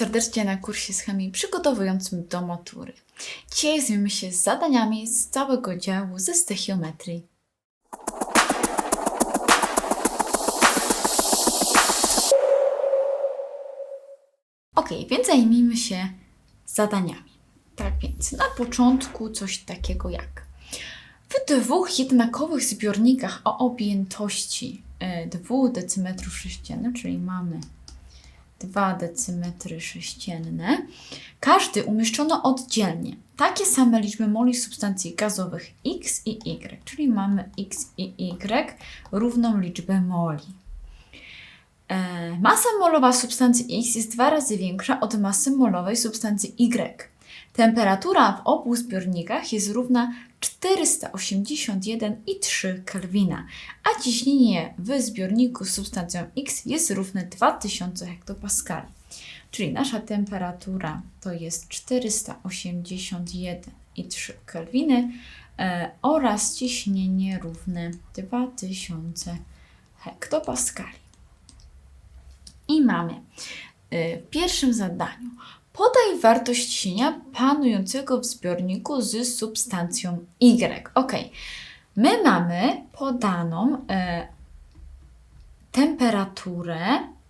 serdecznie na kursie z chemii przygotowującym do matury. Dzisiaj zajmiemy się zadaniami z całego działu ze stechiometrii. Ok, więc zajmijmy się zadaniami. Tak więc na początku coś takiego jak w dwóch jednakowych zbiornikach o objętości e, 2 decymetrów sześciennych, czyli mamy 2 decymetry sześcienne, każdy umieszczono oddzielnie takie same liczby moli substancji gazowych X i Y, czyli mamy X i Y równą liczbę moli. E, Masa molowa substancji X jest dwa razy większa od masy molowej substancji Y. Temperatura w obu zbiornikach jest równa 481,3 Kelwina, a ciśnienie w zbiorniku z substancją X jest równe 2000 hektopaskali. Czyli nasza temperatura to jest 481,3 Kelwiny e, oraz ciśnienie równe 2000 hektopaskali. I mamy y, w pierwszym zadaniu podaj wartość ciśnienia panującego w zbiorniku z substancją Y. Ok, my mamy podaną e, temperaturę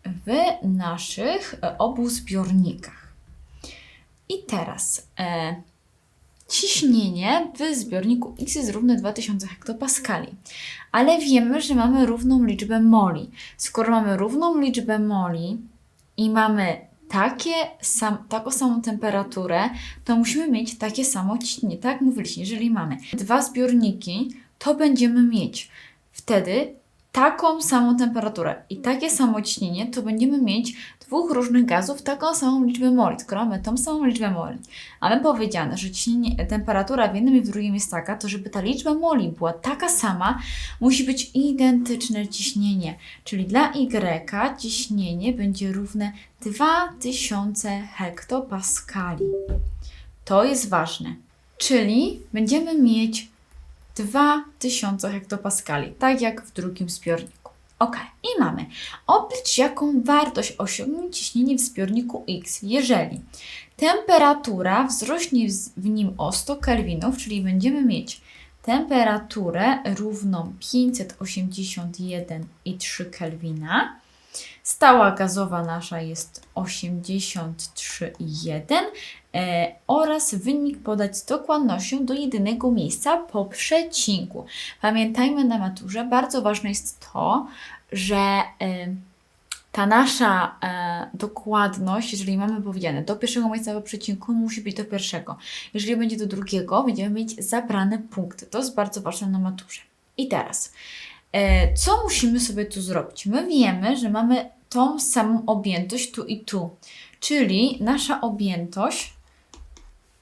w naszych e, obu zbiornikach. I teraz e, ciśnienie w zbiorniku X jest równe 2000 hektopaskali, ale wiemy, że mamy równą liczbę moli. Skoro mamy równą liczbę moli i mamy takie sam, taką samą temperaturę, to musimy mieć takie samo ciśnienie. Tak mówiliśmy, jeżeli mamy dwa zbiorniki, to będziemy mieć wtedy taką samą temperaturę i takie samo ciśnienie, to będziemy mieć dwóch różnych gazów taką samą liczbę moli, skoro mamy tą samą liczbę moli. Ale powiedziane, że ciśnienie, temperatura w jednym i w drugim jest taka, to żeby ta liczba moli była taka sama, musi być identyczne ciśnienie. Czyli dla Y ciśnienie będzie równe 2000 hektopaskali. To jest ważne. Czyli będziemy mieć 2000 hektopaskali, tak jak w drugim zbiorniku. Ok, i mamy. Oblicz jaką wartość osiągnie ciśnienie w zbiorniku X, jeżeli temperatura wzrośnie w- nim o 100 kelwinów, czyli będziemy mieć temperaturę równą 581,3 kelwina. Stała gazowa nasza jest 83,1 e, oraz wynik podać z dokładnością do jedynego miejsca po przecinku. Pamiętajmy na maturze, bardzo ważne jest to, że e, ta nasza e, dokładność, jeżeli mamy powiedziane do pierwszego miejsca po przecinku, musi być do pierwszego. Jeżeli będzie do drugiego, będziemy mieć zabrane punkty. To jest bardzo ważne na maturze. I teraz, co musimy sobie tu zrobić? My wiemy, że mamy tą samą objętość tu i tu, czyli nasza objętość,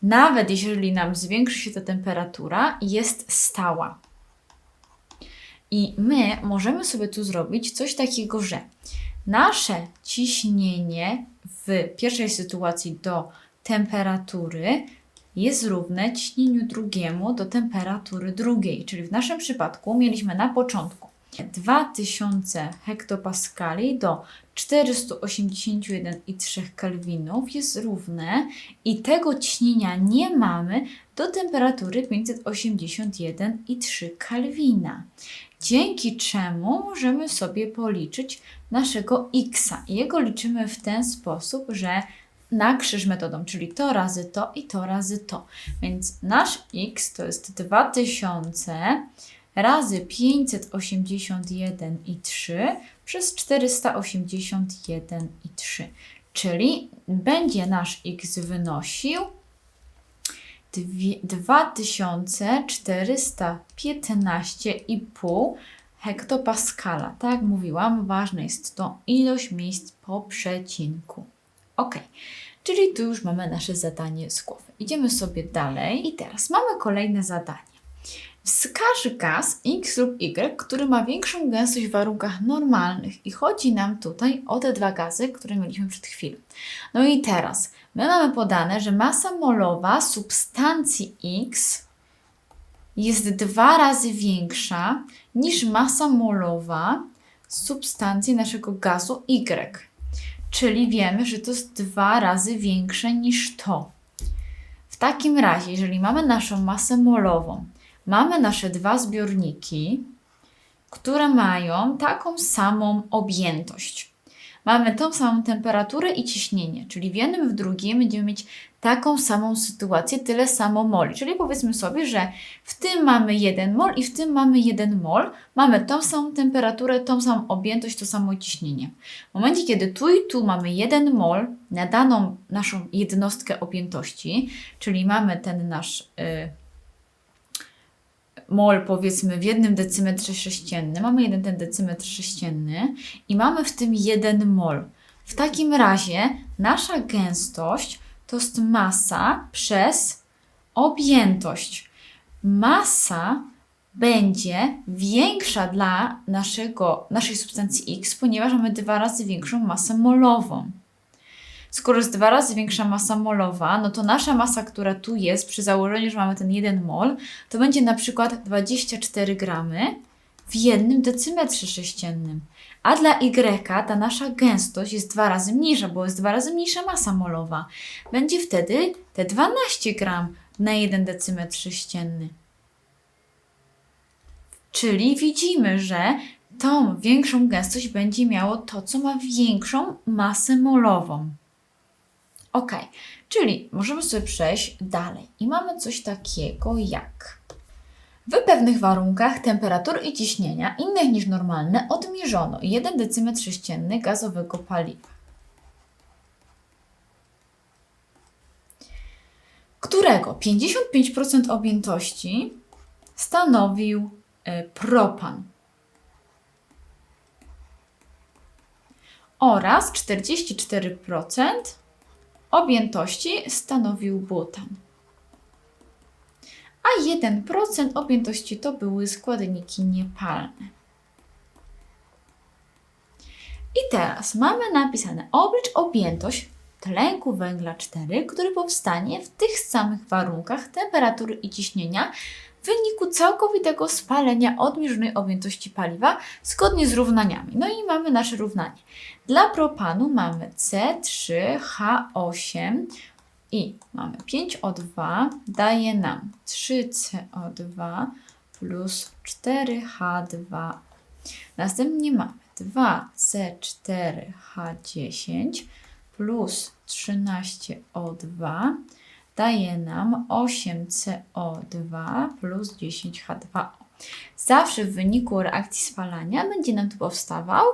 nawet jeżeli nam zwiększy się ta temperatura, jest stała. I my możemy sobie tu zrobić coś takiego, że nasze ciśnienie w pierwszej sytuacji do temperatury jest równe ciśnieniu drugiemu do temperatury drugiej. Czyli w naszym przypadku mieliśmy na początku 2000 hektopaskali do 481,3 kelwinów jest równe i tego ciśnienia nie mamy do temperatury 581,3 kelwina. Dzięki czemu możemy sobie policzyć naszego x. Jego liczymy w ten sposób, że na krzyż metodą, czyli to razy to i to razy to. Więc nasz x to jest 2000 razy 581,3 przez 481,3. Czyli będzie nasz x wynosił dwie- 2415,5 hektopaskala. Tak jak mówiłam, ważna jest to ilość miejsc po przecinku. Ok, czyli tu już mamy nasze zadanie z głowy. Idziemy sobie dalej i teraz mamy kolejne zadanie. Wskaż gaz X lub Y, który ma większą gęstość w warunkach normalnych i chodzi nam tutaj o te dwa gazy, które mieliśmy przed chwilą. No i teraz my mamy podane, że masa molowa substancji X jest dwa razy większa niż masa molowa substancji naszego gazu Y. Czyli wiemy, że to jest dwa razy większe niż to. W takim razie, jeżeli mamy naszą masę molową, mamy nasze dwa zbiorniki, które mają taką samą objętość. Mamy tą samą temperaturę i ciśnienie, czyli w jednym, w drugim będziemy mieć taką samą sytuację, tyle samo moli. Czyli powiedzmy sobie, że w tym mamy 1 mol i w tym mamy 1 mol. Mamy tą samą temperaturę, tą samą objętość, to samo ciśnienie. W momencie, kiedy tu i tu mamy 1 mol na daną naszą jednostkę objętości, czyli mamy ten nasz y, mol powiedzmy w jednym decymetrze sześciennym, mamy jeden ten decymetr sześcienny i mamy w tym 1 mol. W takim razie nasza gęstość to jest masa przez objętość. Masa będzie większa dla naszego, naszej substancji X, ponieważ mamy dwa razy większą masę molową. Skoro jest dwa razy większa masa molowa, no to nasza masa, która tu jest, przy założeniu, że mamy ten 1 mol, to będzie na przykład 24 gramy w jednym decymetrze sześciennym. A dla Y ta nasza gęstość jest dwa razy mniejsza, bo jest dwa razy mniejsza masa molowa. Będzie wtedy te 12 gram na jeden decymetr sześcienny. Czyli widzimy, że tą większą gęstość będzie miało to, co ma większą masę molową. Ok, czyli możemy sobie przejść dalej i mamy coś takiego jak w pewnych warunkach temperatury i ciśnienia innych niż normalne odmierzono. 1 decymetr sześcienny gazowego paliwa, którego 55% objętości stanowił e, propan. Oraz 44% objętości stanowił butan a 1% objętości to były składniki niepalne. I teraz mamy napisane oblicz objętość tlenku węgla 4, który powstanie w tych samych warunkach temperatury i ciśnienia w wyniku całkowitego spalenia odmierzonej objętości paliwa zgodnie z równaniami. No i mamy nasze równanie. Dla propanu mamy C3H8 i mamy 5O2 daje nam 3CO2 plus 4H2. Następnie mamy 2C4H10 plus 13O2 daje nam 8CO2 plus 10H2O. Zawsze w wyniku reakcji spalania będzie nam tu powstawał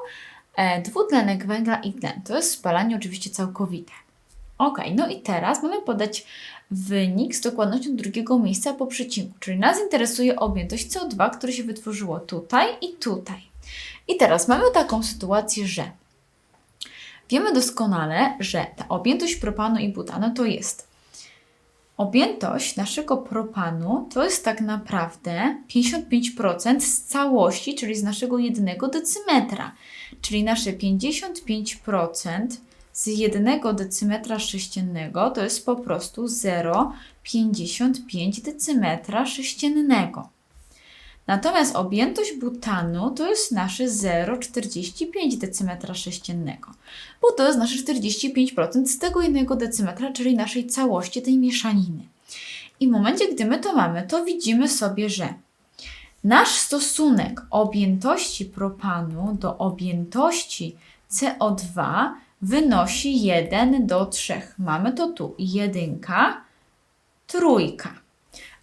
e, dwutlenek węgla i tlen. To jest spalanie oczywiście całkowite. Ok, no i teraz mamy podać wynik z dokładnością drugiego miejsca po przecinku, czyli nas interesuje objętość CO2, które się wytworzyło tutaj i tutaj. I teraz mamy taką sytuację, że wiemy doskonale, że ta objętość propanu i butanu to jest objętość naszego propanu to jest tak naprawdę 55% z całości, czyli z naszego jednego decymetra. Czyli nasze 55% z jednego decymetra sześciennego to jest po prostu 0,55 decymetra sześciennego. Natomiast objętość butanu to jest nasze 0,45 decymetra sześciennego, bo to jest nasze 45% z tego jednego decymetra, czyli naszej całości tej mieszaniny. I w momencie, gdy my to mamy, to widzimy sobie, że nasz stosunek objętości propanu do objętości CO2 wynosi 1 do 3. Mamy to tu jedynka, trójka.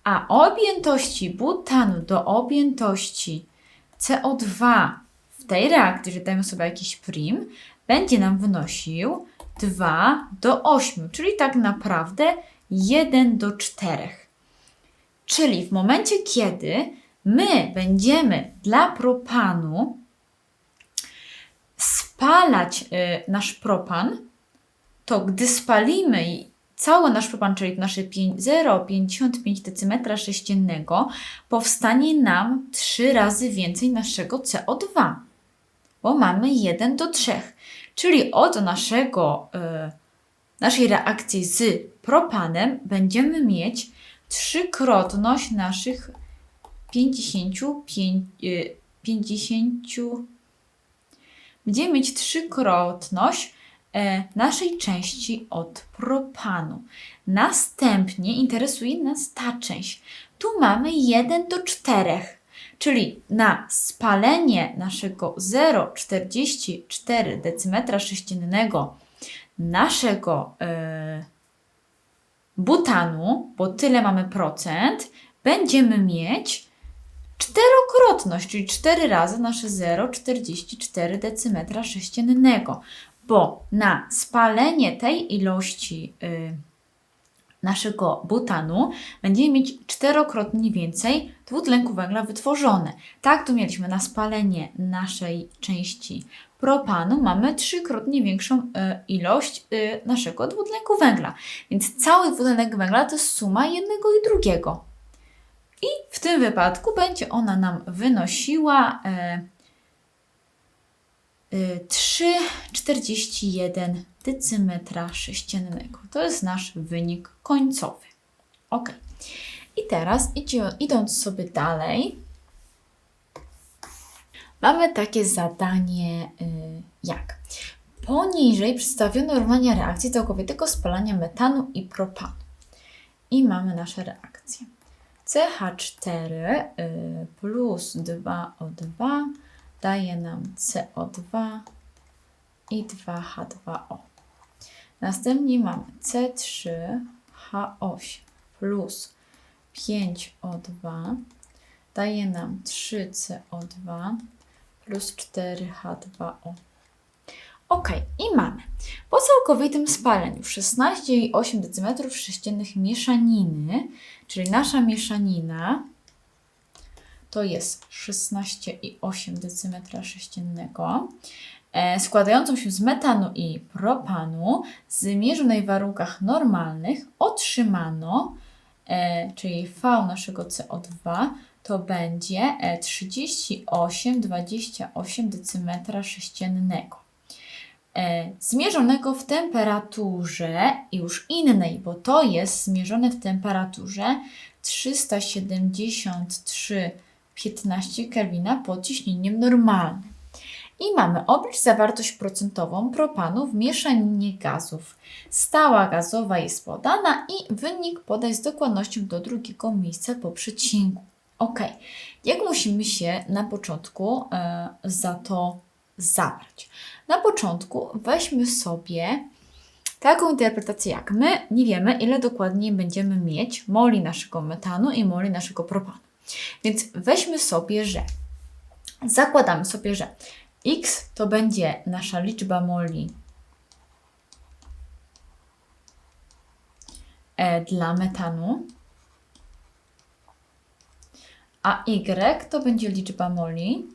A objętości butanu do objętości CO2 w tej reakcji, że dajemy sobie jakiś prim, będzie nam wynosił 2 do 8, czyli tak naprawdę 1 do 4. Czyli w momencie, kiedy my będziemy dla propanu spalać y, nasz propan, to gdy spalimy cały nasz propan, czyli nasze 0,55 decymetra sześciennego, powstanie nam 3 razy więcej naszego CO2, bo mamy 1 do 3. Czyli od naszego, y, naszej reakcji z propanem będziemy mieć trzykrotność naszych 55, 50 będziemy mieć trzykrotność e, naszej części od propanu. Następnie interesuje nas ta część. Tu mamy 1 do 4, czyli na spalenie naszego 0,44 decymetra sześciennego naszego e, butanu, bo tyle mamy procent, będziemy mieć czterokrotność, czyli 4 razy nasze 0,44 decymetra sześciennego, bo na spalenie tej ilości y, naszego butanu będziemy mieć czterokrotnie więcej dwutlenku węgla wytworzone. Tak, tu mieliśmy na spalenie naszej części propanu mamy trzykrotnie większą y, ilość y, naszego dwutlenku węgla. Więc cały dwutlenek węgla to jest suma jednego i drugiego. I tym wypadku będzie ona nam wynosiła e, e, 3,41 decymetra sześciennego. To jest nasz wynik końcowy. Ok. I teraz idąc sobie dalej, mamy takie zadanie y, jak poniżej przedstawiono równania reakcji całkowitego spalania metanu i propanu. I mamy nasze reakcje. CH4 y, plus 2O2 daje nam CO2 i 2H2O. Następnie mamy C3H8 plus 5O2 daje nam 3CO2 plus 4H2O. Ok, i mamy po całkowitym spaleniu 16,8 decymetrów sześciennych mieszaniny, czyli nasza mieszanina to jest 16,8 decymetra sześciennego, e, składającą się z metanu i propanu, zmierzonej w warunkach normalnych, otrzymano, e, czyli V naszego CO2 to będzie e, 38,28 decymetra sześciennego. E, zmierzonego w temperaturze już innej, bo to jest zmierzone w temperaturze 373,15 Kelwina pod ciśnieniem normalnym. I mamy oblicz zawartość procentową propanu w mieszaninie gazów. Stała gazowa jest podana i wynik podaj z dokładnością do drugiego miejsca po przecinku. Ok, jak musimy się na początku e, za to zabrać? Na początku weźmy sobie taką interpretację jak my nie wiemy, ile dokładnie będziemy mieć moli naszego metanu i moli naszego propanu. Więc weźmy sobie, że zakładamy sobie, że x to będzie nasza liczba moli e, dla metanu, a y to będzie liczba moli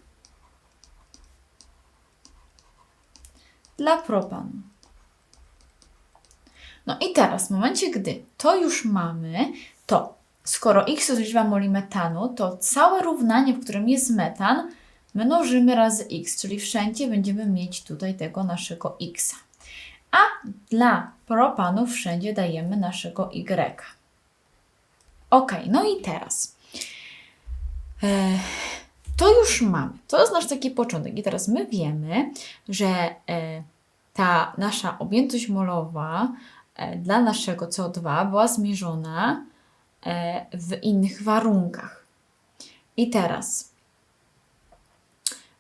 dla propanu. No i teraz, w momencie, gdy to już mamy, to skoro x jest liczba moli metanu, to całe równanie, w którym jest metan, mnożymy razy x, czyli wszędzie będziemy mieć tutaj tego naszego x. A dla propanu wszędzie dajemy naszego y. Ok, no i teraz. E, to już mamy. To nasz taki początek. I teraz my wiemy, że e, ta nasza objętość molowa e, dla naszego CO2 była zmierzona e, w innych warunkach. I teraz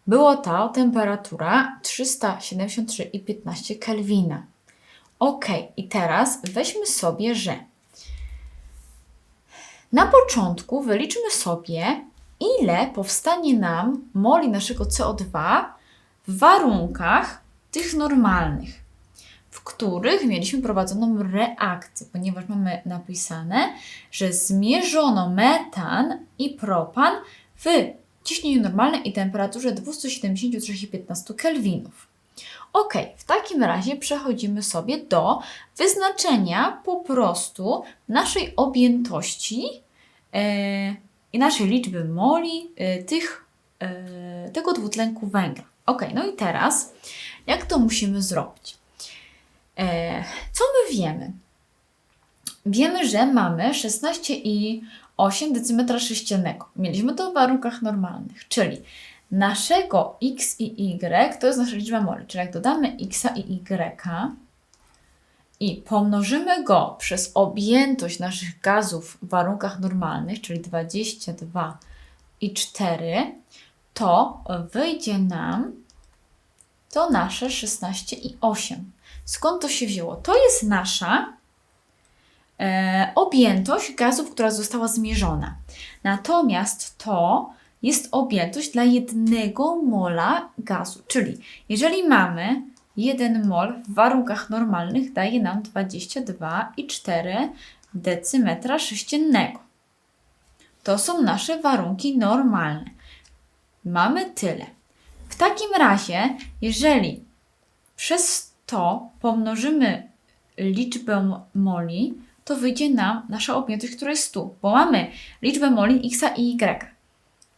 było to temperatura 373,15 Kelwina. Ok, i teraz weźmy sobie, że na początku wyliczmy sobie, ile powstanie nam moli naszego CO2 w warunkach tych normalnych, w których mieliśmy prowadzoną reakcję, ponieważ mamy napisane, że zmierzono metan i propan w ciśnieniu normalnym i temperaturze 273,15 kelwinów. Ok, w takim razie przechodzimy sobie do wyznaczenia po prostu naszej objętości yy, i naszej liczby moli yy, tych, yy, tego dwutlenku węgla. Ok, no i teraz jak to musimy zrobić? E, co my wiemy? Wiemy, że mamy 16,8 decymetra sześciennego. Mieliśmy to w warunkach normalnych, czyli naszego x i y to jest nasza liczba moli, czyli jak dodamy x i y i pomnożymy go przez objętość naszych gazów w warunkach normalnych, czyli 22 i 4, to wyjdzie nam to nasze 16 i 8. Skąd to się wzięło? To jest nasza e, objętość gazów, która została zmierzona. Natomiast to jest objętość dla jednego mola gazu. Czyli jeżeli mamy 1 mol w warunkach normalnych daje nam 22,4 decymetra sześciennego. To są nasze warunki normalne. Mamy tyle. W takim razie, jeżeli przez to pomnożymy liczbę moli, to wyjdzie nam nasza objętość, która jest tu, bo mamy liczbę moli x i y.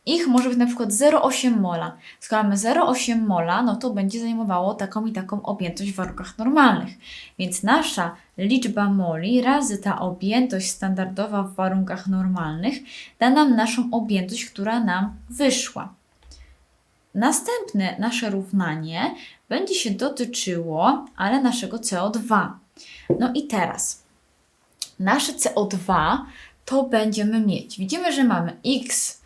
Ich może być na przykład 0,8 mola. Skoro mamy 0,8 mola, no to będzie zajmowało taką i taką objętość w warunkach normalnych. Więc nasza liczba moli razy ta objętość standardowa w warunkach normalnych da nam naszą objętość, która nam wyszła. Następne nasze równanie będzie się dotyczyło, ale naszego CO2. No i teraz nasze CO2 to będziemy mieć. Widzimy, że mamy x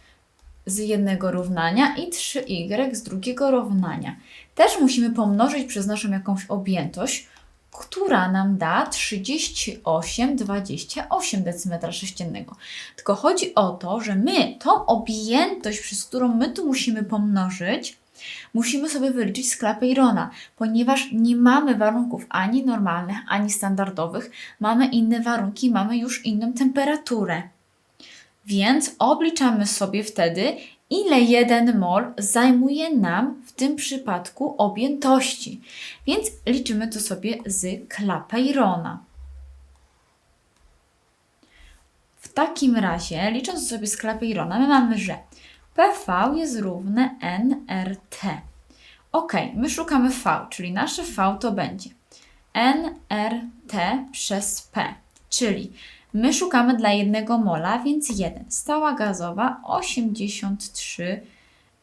z jednego równania i 3y z drugiego równania. Też musimy pomnożyć przez naszą jakąś objętość, która nam da 38,28 decymetra sześciennego. Tylko chodzi o to, że my tą objętość, przez którą my tu musimy pomnożyć, musimy sobie wyliczyć z Clapeyrona, ponieważ nie mamy warunków ani normalnych, ani standardowych, mamy inne warunki, mamy już inną temperaturę. Więc obliczamy sobie wtedy, ile 1 mol zajmuje nam w tym przypadku objętości. Więc liczymy to sobie z Clapeyrona. W takim razie, licząc sobie z Clapeyrona, my mamy, że PV jest równe nRT. Ok, my szukamy V, czyli nasze V to będzie nRT przez P, czyli My szukamy dla jednego mola, więc 1. Stała gazowa 83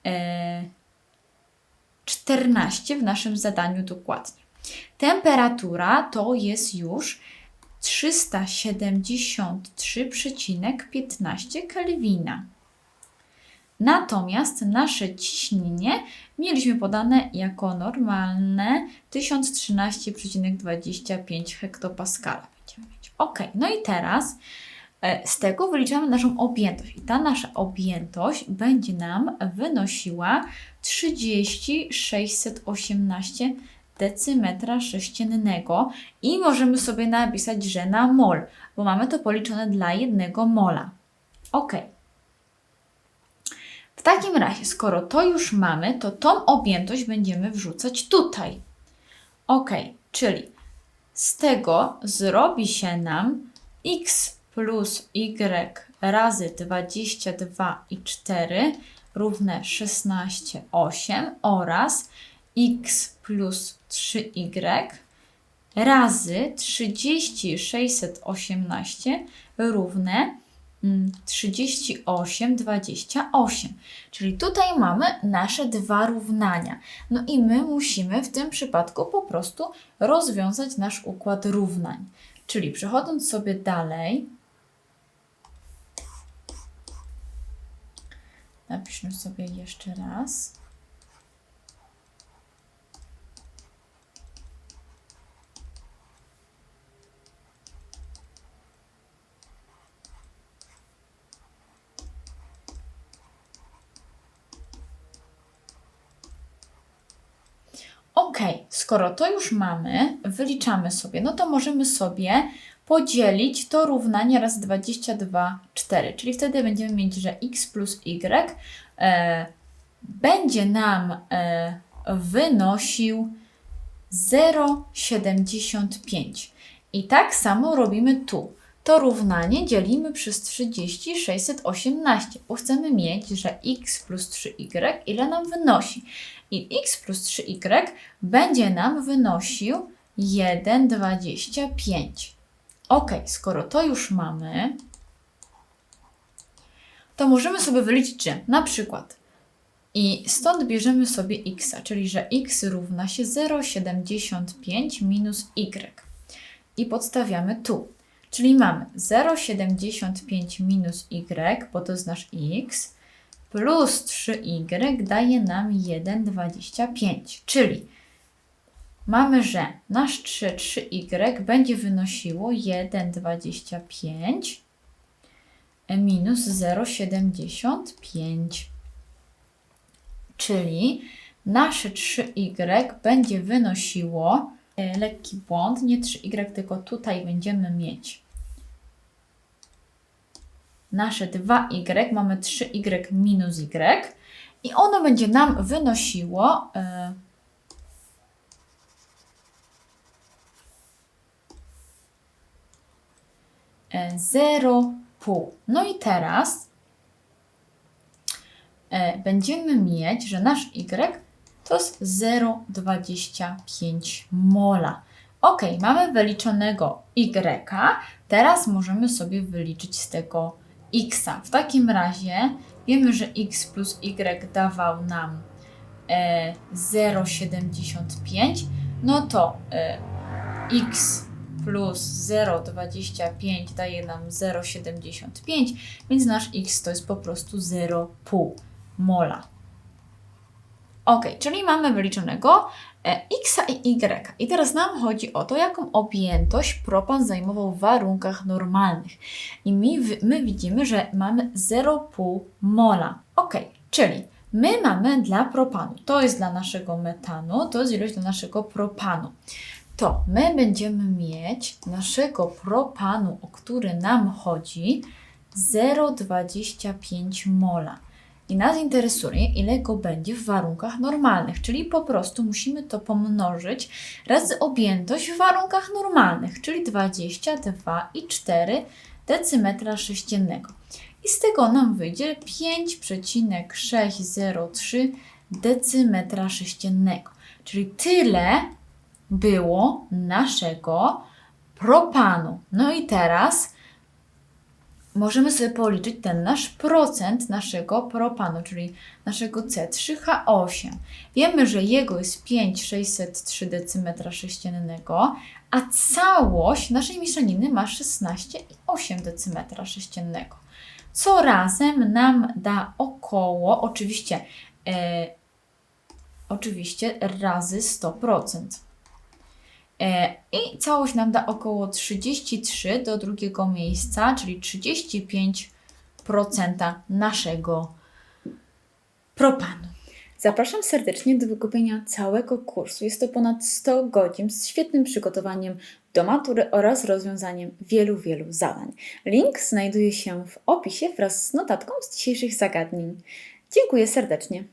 e, 14 w naszym zadaniu dokładnie. Temperatura to jest już 373,15 Kelwina. Natomiast nasze ciśnienie mieliśmy podane jako normalne 1013,25 hektopaskala. Ok, no i teraz e, z tego wyliczamy naszą objętość. I ta nasza objętość będzie nam wynosiła 3618 decymetra sześciennego i możemy sobie napisać, że na mol, bo mamy to policzone dla jednego mola. Ok. W takim razie, skoro to już mamy, to tą objętość będziemy wrzucać tutaj. Ok, czyli z tego zrobi się nam x plus y razy 22 i 4 równe 16, 8 oraz x plus 3y razy 30, 618 równe 38, 28. Czyli tutaj mamy nasze dwa równania. No i my musimy w tym przypadku po prostu rozwiązać nasz układ równań. Czyli przechodząc sobie dalej, napiszmy sobie jeszcze raz. Ok, skoro to już mamy, wyliczamy sobie, no to możemy sobie podzielić to równanie raz 22, 4, czyli wtedy będziemy mieć, że x plus y e, będzie nam e, wynosił 0,75. I tak samo robimy tu. To równanie dzielimy przez 30, 618, bo chcemy mieć, że x plus 3y ile nam wynosi i x plus 3y będzie nam wynosił 1,25. Ok, skoro to już mamy, to możemy sobie wyliczyć, że na przykład I stąd bierzemy sobie x, czyli że x równa się 0,75 minus y. I podstawiamy tu. Czyli mamy 0,75 minus y, bo to jest nasz x, plus 3y daje nam 1,25. Czyli mamy, że nasz 3, 3y będzie wynosiło 1,25 minus 0,75. Czyli nasze 3y będzie wynosiło e, lekki błąd, nie 3y, tylko tutaj będziemy mieć nasze 2y, mamy 3y minus y i ono będzie nam wynosiło e, e, 0,5. No i teraz e, będziemy mieć, że nasz y to jest 0,25 mola. Ok, mamy wyliczonego y, teraz możemy sobie wyliczyć z tego x. W takim razie wiemy, że x plus y dawał nam e, 0,75, no to e, x plus 0,25 daje nam 0,75, więc nasz x to jest po prostu 0,5 mola. Ok, czyli mamy wyliczonego x i y. I teraz nam chodzi o to, jaką objętość propan zajmował w warunkach normalnych. I my, my widzimy, że mamy 0,5 mola. Ok, czyli my mamy dla propanu, to jest dla naszego metanu, to jest ilość dla naszego propanu. To my będziemy mieć naszego propanu, o który nam chodzi, 0,25 mola. I nas interesuje, ile go będzie w warunkach normalnych, czyli po prostu musimy to pomnożyć razy objętość w warunkach normalnych, czyli 22,4 decymetra sześciennego. I z tego nam wyjdzie 5,603 decymetra sześciennego. Czyli tyle było naszego propanu. No i teraz możemy sobie policzyć ten nasz procent naszego propanu, czyli naszego C3H8. Wiemy, że jego jest 5,603 decymetra sześciennego, a całość naszej mieszaniny ma 16,8 decymetra sześciennego. Co razem nam da około, oczywiście, e, oczywiście razy 100%. E, I całość nam da około 33 do drugiego miejsca, czyli 35% naszego propanu. Zapraszam serdecznie do wykupienia całego kursu. Jest to ponad 100 godzin z świetnym przygotowaniem do matury oraz rozwiązaniem wielu, wielu zadań. Link znajduje się w opisie wraz z notatką z dzisiejszych zagadnień. Dziękuję serdecznie.